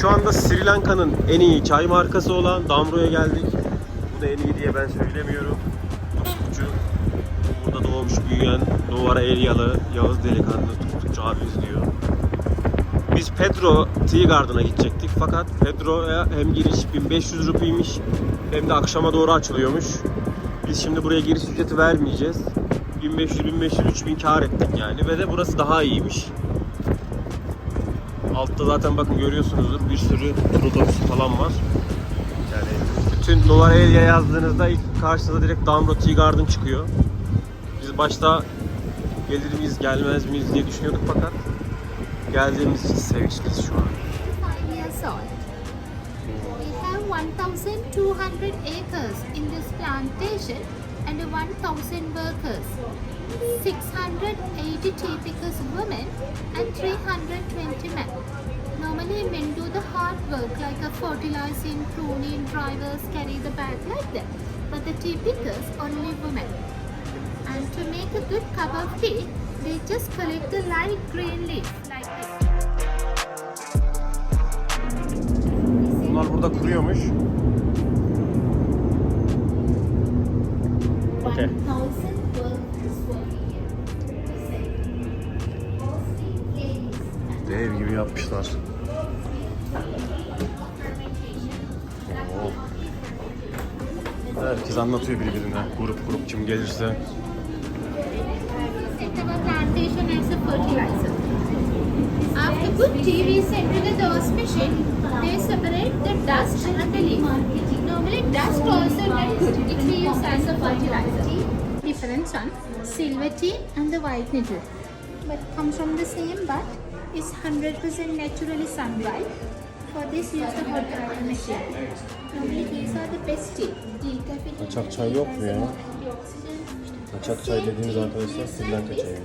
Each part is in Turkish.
Şu anda Sri Lanka'nın en iyi çay markası olan Damro'ya geldik. Bu da en iyi diye ben söylemiyorum. Tuttukçu. Burada doğmuş büyüyen Novara Elyalı Yağız delikanlı Tuttukçu abimiz diyor. Biz Pedro Tea Garden'a gidecektik fakat Pedro'ya hem giriş 1500 rupiymiş hem de akşama doğru açılıyormuş. Biz şimdi buraya giriş ücreti vermeyeceğiz. 1500 1500 3000 kar ettik yani ve de burası daha iyiymiş. Altta zaten bakın görüyorsunuzdur bir sürü otobüsü falan var. Yani bütün Novarelya yazdığınızda ilk karşınıza direkt Damro Tea Garden çıkıyor. Biz başta gelir miyiz gelmez miyiz diye düşünüyorduk fakat geldiğimiz için sevinçliyiz şu an. five years old. We have 1,200 acres in this plantation and 1,000 workers, 680 tea pickers women and 320 men. Normally men do the hard work like a fertilizing, pruning, drivers carry the bag like that. But the tea pickers only women. And to make a good cup of tea, they just collect the light green leaf like this. Bunlar burada kuruyormuş. Okay. 1,000 workers working here. Mostly ladies. Dev gibi yapmışlar. Oo. Herkes anlatıyor birbirine. Grup grup kim gelirse. After good send to the machine. They separate the dust and the leaf. Normally, dust also not good. It we use as a fertilizer. Difference on silver tea and the white nettle. But comes from the same bud. Is 100% naturally sun dried. For this, use the hot dryer machine. Normally, these are the best tea. Decafeinated Kaçak çay tea yok has mu ya? antioxidant Kaçak çay dediğimiz arkadaşlar Sri Lanka çayı.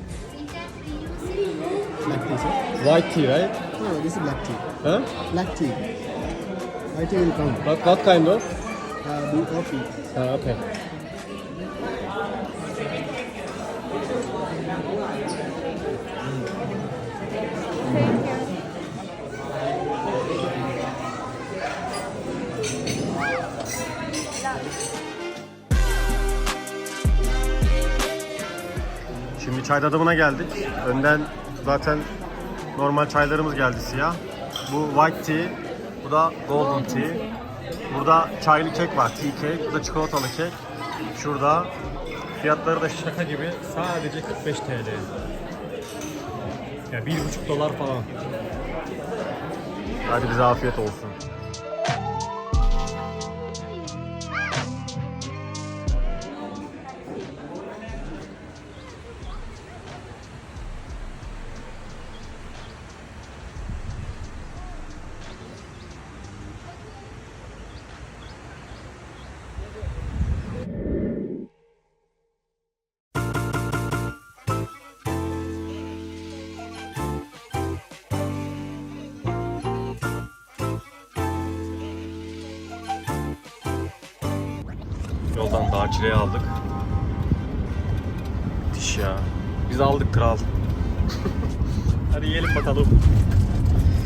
Black tea, sir? White tea right? No, this is black tea. Huh? Black tea. White tea will come. What, what kind of? Uh, blue coffee. Ha, okay. Şimdi çay tadımına geldik. Önden zaten normal çaylarımız geldi siyah. Bu white tea, bu da golden tea. Burada çaylı kek var, tea cake. Bu da çikolatalı kek. Şurada fiyatları da şaka gibi sadece 45 TL. Ya bir buçuk dolar falan. Hadi bize afiyet olsun. Yoldan dağ çileği aldık. Diş ya. Biz aldık kral. Hadi yiyelim bakalım.